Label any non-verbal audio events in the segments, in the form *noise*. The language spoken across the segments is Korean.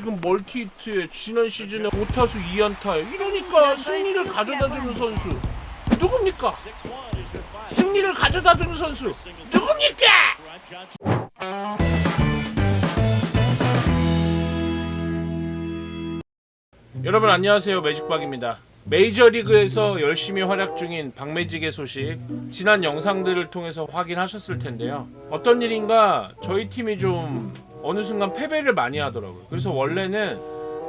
지금 멀티히트에 지난 시즌에 5타수 2안타 이러니까 승리를 가져다주는 선수. 누굽니까? 승리를 가져다주는 선수. 누굽니까? 여러분 안녕하세요. 매직박입니다. 메이저리그에서 열심히 활약 중인 박매직의 소식. 지난 영상들을 통해서 확인하셨을 텐데요. 어떤 일인가? 저희 팀이 좀 어느 순간 패배를 많이 하더라고요. 그래서 원래는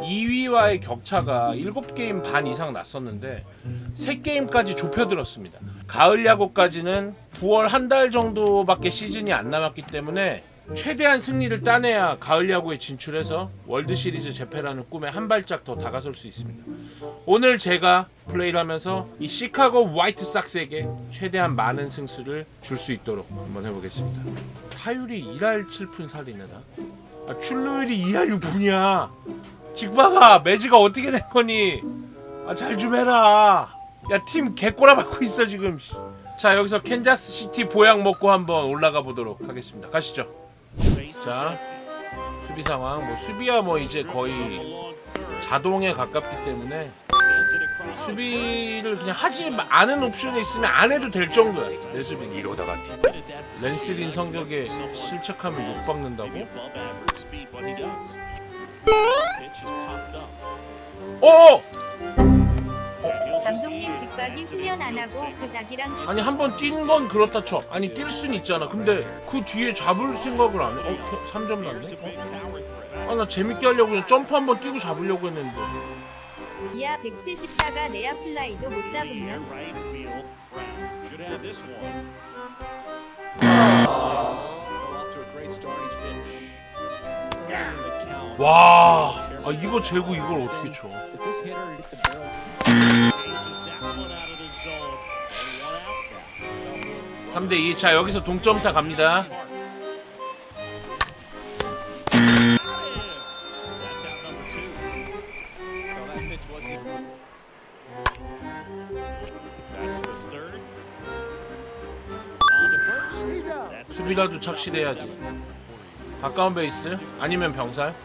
2위와의 격차가 7게임 반 이상 났었는데 3게임까지 좁혀들었습니다. 가을 야구까지는 9월 한 달 정도밖에 시즌이 안 남았기 때문에 최대한 승리를 따내야 가을 야구에 진출해서 월드 시리즈 재패라는 꿈에 한 발짝 더 다가설 수 있습니다. 오늘 제가 플레이를 하면서 이 시카고 화이트 삭스에게 최대한 많은 승수를 줄 수 있도록 한번 해보겠습니다. 타율이 1할 7푼 살리네 나. 아, 출루율이 2할 6푼이야. 직박아 매지가 어떻게 된 거니? 아, 잘 좀 해라. 야 팀 개꼬라 받고 있어 지금. 자 여기서 캔자스 시티 보약 먹고 한번 올라가 보도록 하겠습니다. 가시죠. 자 수비 상황 뭐 수비야 뭐 이제 거의 자동에 가깝기 때문에 수비를 그냥 하지 마- 않은 옵션이 있으면 안 해도 될 정도야 내 수비는 이러다가 랜스린 성격에 실책하면 욕 박는다고? 어! 감독님 직박이 훈련 안 하고 그 자기랑 아니 한 번 뛴 건 그렇다 쳐 아니 뛸 순 있잖아 근데 그 뒤에 잡을 생각을 안 해? 어? 3점 났네? 어? 아 나 재밌게 하려고 그냥 점프 한 번 뛰고 잡으려고 했는데 이하 174가 내야 플라이도 못 잡으면 와, 아 이거 재고 이걸 어떻게 쳐? 3대 2. 자, 여기서 동점타 갑니다. 수비라도 착실해야지. 가까운 베이스 아니면 병살.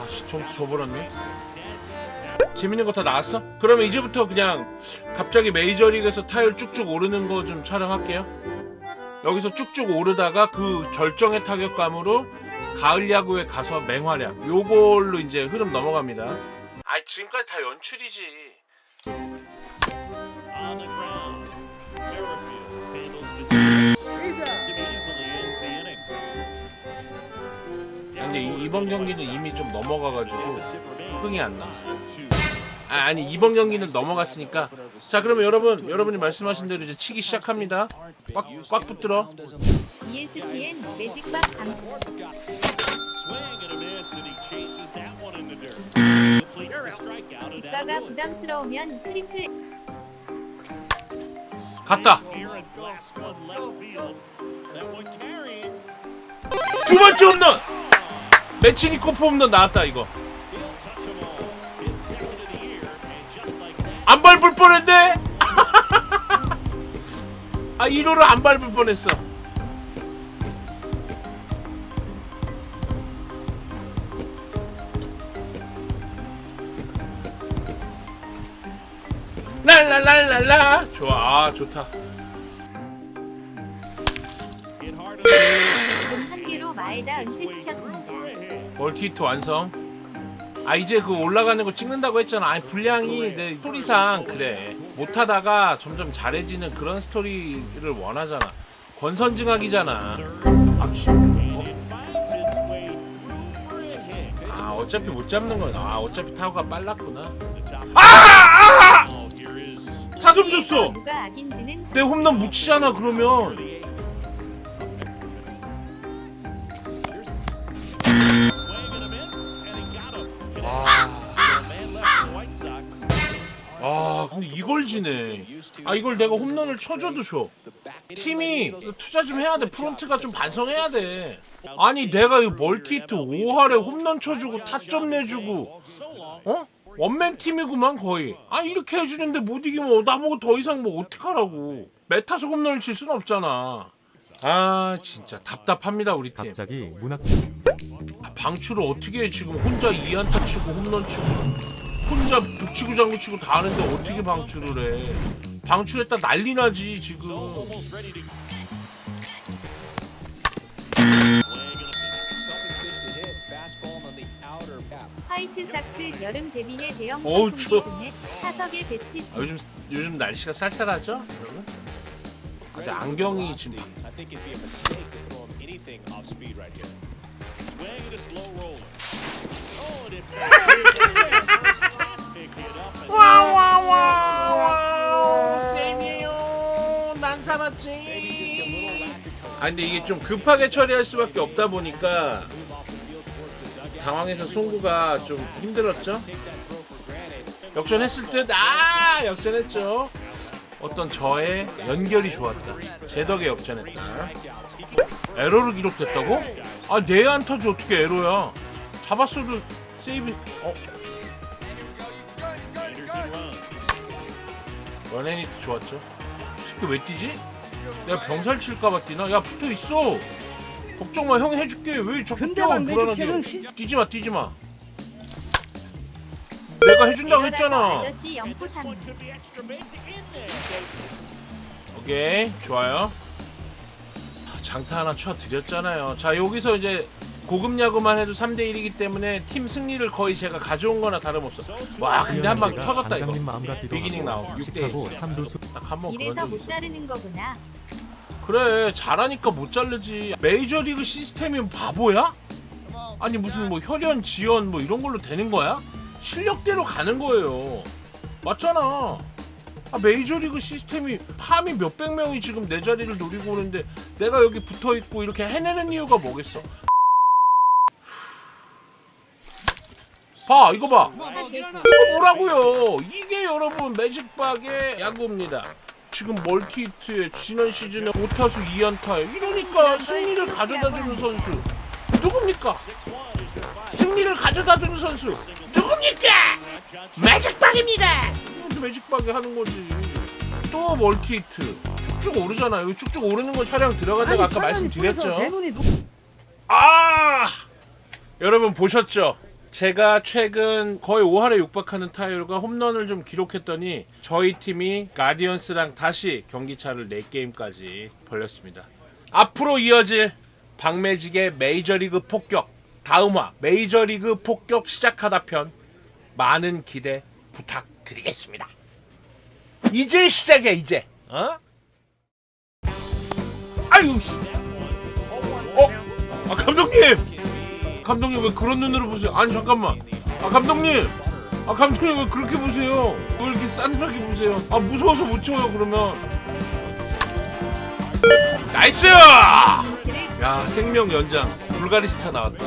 아씨 점수 줘버렸네. 재밌는 거 다 나왔어? 그러면 이제부터 그냥 갑자기 메이저리그에서 타율 쭉쭉 오르는 거 좀 촬영할게요. 여기서 쭉쭉 오르다가 그 절정의 타격감으로 가을 야구에 가서 맹활약 요걸로 이제 흐름 넘어갑니다. 아 지금까지 다 연출이지. 근데 이- 이번 경기는 이미 좀 넘어가가지고 흥이 안 나. 아, 아니 이번 경기는 넘어갔으니까 자 그러면 여러분 여러분이 말씀하신 대로 이제 치기 시작합니다. 꽉 꽉 붙들어. ESPN 매직박 감 직박가 부담스러우면 트리플 갔다. 두 번째 홈런. 매치니 코프 홈런 나왔다 이거. 안 밟을 뻔했네. *laughs* 아 1호를 안 밟을 뻔했어. 랄랄랄랄라 좋아 아, 좋다 개로 마에다 은퇴시켰습니다. 멀티히트 완성 아 이제 그 올라가는 거 찍는다고 했잖아 아니 분량이 내 스토리상 그래 못하다가 점점 잘해지는 그런 스토리를 원하잖아 권선징악이잖아 아, 씨. 어? 아 어차피 못 잡는 건아 어차피 타구가 빨랐구나 아! 아! 4점 줬어 내 홈런 묻히잖아 그러면 근데 이걸 지네 아 이걸 내가 홈런을 쳐줘도 줘 팀이 투자 좀 해야 돼 프론트가 좀 반성해야 돼 아니 내가 이 멀티히트 5할에 홈런 쳐주고 타점 내주고 어? 원맨 팀이구만 거의. 아 이렇게 해주는데 못 이기면 나보고 더 이상 뭐 어떡하라고. 메타서 홈런을 칠 수는 없잖아. 아 진짜 답답합니다 우리 팀. 갑자기 문학 아, 방출을 어떻게 해 지금 혼자 2안타 치고 홈런 치고 혼자 북치고 장구치고 다 하는데 어떻게 방출을 해 방출했다 난리 나지 지금 화이트 삭스 여름 데뷔해 대형 어우, 선풍기. 분해 사석에 배치 아, 요즘 요즘 날씨가 쌀쌀하죠 여러분 아, 근데 안경이 지금 I think it'd be a mistake to throw him anything off speed right here. Swing and a slow roller. Oh, and it 와와와와 쌤이에요 난 살았지. 아 근데 이게 좀 급하게 처리할 수밖에 없다 보니까. 당황해서 송구가 좀 힘들었죠. 역전했을 듯, 아, 역전했죠. 어떤 저의 연결이 좋았다. 제 덕에 역전했다. 에러로 기록됐다고? 아, 내 안타지 어떻게 에러야? 잡았어도 세이브, 어, 원애니트 좋았죠. 이 새끼 왜 뛰지? 내가 병살 칠까봐 뛰나? 야, 붙어 있어. 걱정 마, 형 해줄게. 왜 자꾸 근데 뛰어, 불안하게. 시- 뛰지 마, 뛰지 마. 내가 해준다고 했잖아. 아저씨 And this 0포3 one could be extra basic in there. 오케이 좋아요 아, 장타 하나 쳐드렸잖아요 자 여기서 이제 고급 야구만 해도 3대 1이기 때문에 팀 승리를 거의 제가 가져온 거나 다름없어. 와 근데 한 방 터졌다 이거. 반장님 마음 같기도 비기닝 하고 나오고 6대1 6하고 3루수 딱한번 그런 이래서 적못 있어 자르는 거구나. 그래 잘하니까 못 자르지. 메이저리그 시스템이 바보야? 아니 무슨 뭐 혈연 지연 뭐 이런 걸로 되는 거야? 실력대로 가는 거예요. 맞잖아. 아, 메이저리그 시스템이 팜이 몇백 명이 지금 내 자리를 노리고 오는데 내가 여기 붙어 있고 이렇게 해내는 이유가 뭐겠어? 봐 이거 봐 이거 뭐라고요? 이게 여러분 매직박의 야구입니다. 지금 멀티히트에 지난 시즌에 5타수 2안타에 이러니까 승리를 가져다주는 선수 누굽니까? 승리를 가져다주는 선수 누굽니까? 매직박입니다. 매직박이 하는 거지. 또 멀티히트 쭉쭉 오르잖아요. 쭉쭉 오르는 건 차량 들어가다가 아까 말씀드렸죠. 아 여러분 보셨죠? 제가 최근 거의 5할에 육박하는 타율과 홈런을 좀 기록했더니 저희 팀이 가디언스랑 다시 경기차를 4게임까지 벌렸습니다. 앞으로 이어질 박매직의 메이저리그 폭격 다음화 메이저리그 폭격 시작하다 편 많은 기대 부탁드리겠습니다. 이제 시작이야 이제 어? 아유 씨. 어? 아 감독님 감독님 왜 그런 눈으로 보세요? 아니 잠깐만. 아 감독님. 아 감독님 왜 그렇게 보세요? 왜 이렇게 싸늘하게 보세요? 아 무서워서 못 쳐요 그러면. 나이스! 야 생명 연장 불가리스타 나왔다.